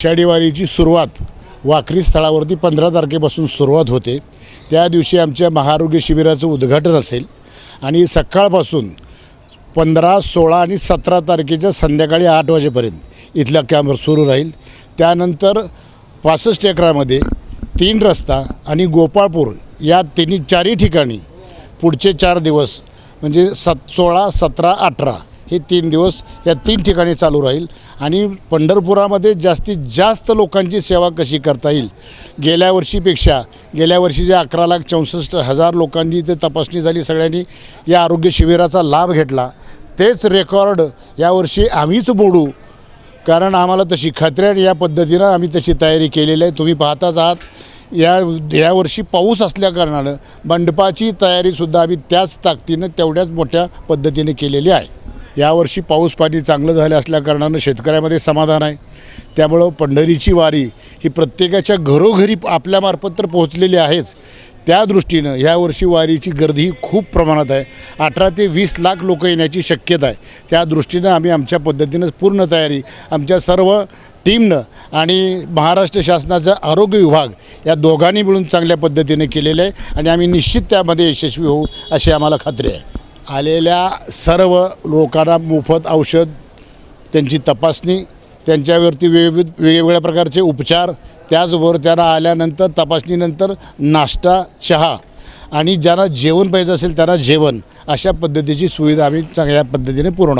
आषाढीवारीची सुरुवात वाखरी स्थळावरती पंधरा तारखेपासून सुरुवात होते त्या दिवशी आमच्या महाआरोग्य शिबिराचं उद्घाटन असेल आणि सकाळपासून पंधरा सोळा आणि सतरा तारखेच्या संध्याकाळी आठ वाजेपर्यंत इथला कॅम्प सुरू राहील. त्यानंतर पासष्ट एकरामध्ये तीन रस्ता आणि गोपाळपूर या तिन्ही चारही ठिकाणी पुढचे चार दिवस म्हणजे सत सोळा सतरा अठरा हे तीन दिवस या तीन ठिकाणी चालू राहील. आणि पंढरपुरामध्ये जास्तीत जास्त लोकांची सेवा कशी करता येईल? गेल्या वर्षीपेक्षा गेल्या वर्षी जे अकरा लाख चौसष्ट हजार लोकांची इथे तपासणी झाली सगळ्यांनी या आरोग्य शिबिराचा लाभ घेतला. तेच रेकॉर्ड यावर्षी आम्हीच मोडू. कारण आम्हाला तशी खात्री आहे आणि या पद्धतीनं आम्ही तशी तयारी केलेली आहे. तुम्ही पाहताच आहात या यावर्षी पाऊस असल्याकारणानं मंडपाची तयारीसुद्धा आम्ही त्याच ताकदीनं तेवढ्याच मोठ्या पद्धतीने केलेली आहे. यावर्षी पाऊस पाणी चांगलं झालं असल्याकारणानं शेतकऱ्यामध्ये समाधान आहे. त्यामुळं पंढरीची वारी ही प्रत्येकाच्या घरोघरी आपल्यामार्फत तर पोहोचलेली आहेच. त्या दृष्टीनं ह्यावर्षी वारीची गर्दी ही खूप प्रमाणात आहे. अठरा ते वीस लाख लोक येण्याची शक्यता आहे. त्या दृष्टीनं आम्ही आमच्या पद्धतीनं पूर्ण तयारी आमच्या सर्व टीमनं आणि महाराष्ट्र शासनाचा आरोग्य विभाग या दोघांनी मिळून चांगल्या पद्धतीने केलेलं आहे आणि आम्ही निश्चित त्यामध्ये यशस्वी होऊ अशी आम्हाला खात्री आहे. आलेल्या सर्व लोकांना मोफत औषध त्यांची तपासणी त्यांच्यावरती वेगवेग वेगवेगळ्या प्रकारचे उपचार त्याचबरोबर त्यांना आल्यानंतर तपासणीनंतर नाश्ता चहा आणि ज्यांना जेवण पाहिजे असेल त्यांना जेवण अशा पद्धतीची सुविधा आम्ही चांगल्या पद्धतीने पुरवणार